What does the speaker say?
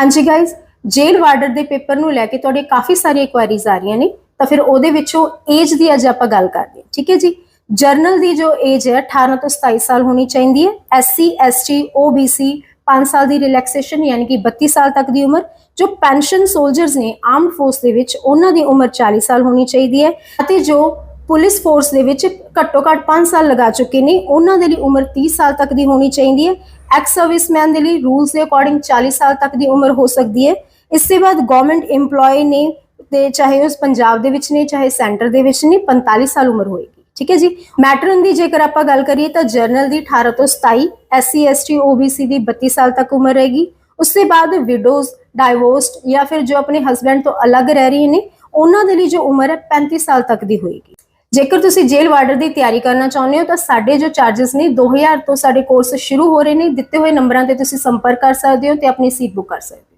ਹਾਂਜੀ guys jail warder ਦੇ paper ਨੂੰ ਲੈ ਕੇ ਤੁਹਾਡੇ ਕਾਫੀ ਸਾਰੀਆਂ ਕੁਐਰੀਜ਼ ਆ ਰਹੀਆਂ ਨੇ, ਤਾਂ ਫਿਰ ਉਹਦੇ ਵਿੱਚੋਂ ਏਜ ਦੀ ਅੱਜ ਆਪਾਂ ਗੱਲ ਕਰਦੇ ਹਾਂ, ਠੀਕ ਹੈ ਜੀ? ਜਰਨਲ ਦੀ ਜੋ ਏਜ ਹੈ 18 ਤੋਂ 27 ਸਾਲ ਹੋਣੀ ਚਾਹੀਦੀ ਹੈ ਐਸਸੀ ਐਸਟੀ ਓਬੀਸੀ 5 ਸਾਲ ਦੀ ਰਿਲੈਕਸੇਸ਼ਨ ਯਾਨੀ ਕਿ 32 ਸਾਲ ਤੱਕ ਦੀ ਉਮਰ, ਜੋ ਪੈਨਸ਼ਨ ਸੋਲਜਰਸ ਨੇ ਆਰਮਡ ਫੋਰਸ ਦੇ ਵਿੱਚ ਉਹਨਾਂ ਦੀ ਉਮਰ 40 ਸਾਲ ਹੋਣੀ ਚਾਹੀਦੀ ਹੈ, ਅਤੇ ਜੋ ਪੁਲਿਸ ਫੋਰਸ ਦੇ ਵਿੱਚ ਘੱਟੋ ਘੱਟ 5 ਸਾਲ ਲਗਾ ਚੁੱਕੇ ਨੇ। ਉਹਨਾਂ ਦੇ ਲਈ ਉਮਰ 30 ਸਾਲ ਤੱਕ ਦੀ ਹੋਣੀ ਚਾਹੀਦੀ ਹੈ। ਐਕਸ ਸਰਵਿਸਮੈਨ ਦੇ ਲਈ ਰੂਲਸ ਦੇ ਅਕੋਰਡਿੰਗ 40 ਸਾਲ ਤੱਕ ਦੀ ਉਮਰ ਹੋ ਸਕਦੀ ਹੈ। ਇਸ ਤੋਂ ਬਾਅਦ ਗਵਰਨਮੈਂਟ EMPLOYE ਨੇ ਤੇ ਚਾਹੇ ਉਸ ਪੰਜਾਬ ਦੇ ਵਿੱਚ ਨੇ, ਚਾਹੇ ਸੈਂਟਰ ਦੇ ਵਿੱਚ ਨੇ 45 ਸਾਲ ਉਮਰ ਹੋਏਗੀ। ਠੀਕ ਹੈ ਜੀ? ਮੈਟਰਨ ਦੀ ਜੇਕਰ ਆਪਾਂ ਗੱਲ ਕਰੀਏ ਤਾਂ ਜਰਨਲ ਦੀ 18 ਤੋਂ 27 ਐਸਸੀ ਐਸਟੀ ਓਬੀਸੀ ਦੀ 32 ਸਾਲ ਤੱਕ ਉਮਰ ਰਹੇਗੀ। ਉਸ ਤੋਂ ਬਾਅਦ ਵਿਡੋਜ਼ ਡਾਈਵੋਰਸਡ ਜਾਂ ਫਿਰ ਜੋ ਆਪਣੇ ਹਸਬੰਡ ਤੋਂ ਅਲੱਗ ਰਹਿ ਰਹੀ ਨੇ, ਉਹਨਾਂ ਦੇ ਲਈ ਜੋ ਉਮਰ ਹੈ 35 ਸਾਲ ਤੱਕ ਦੀ ਹੋਏਗੀ। ਜੇਕਰ ਤੁਸੀਂ ਜੇਲ੍ਹ ਵਾਰਡਰ ਦੀ ਤਿਆਰੀ ਕਰਨਾ ਚਾਹੁੰਦੇ ਹੋ ਤਾਂ ਸਾਡੇ ਜੋ ਚਾਰजेस ਨੇ 2000 ਤੋਂ ਸਾਡੇ ਕੋਰਸ ਸ਼ੁਰੂ ਹੋ ਰਹੇ ਨੇ, ਦਿੱਤੇ ਹੋਏ ਨੰਬਰਾਂ ਤੇ ਤੁਸੀਂ ਸੰਪਰਕ ਕਰ ਸਕਦੇ ਹੋ ਤੇ ਆਪਣੀ ਸੀਟ ਬੁੱਕ ਕਰ ਸਕਦੇ ਹੋ।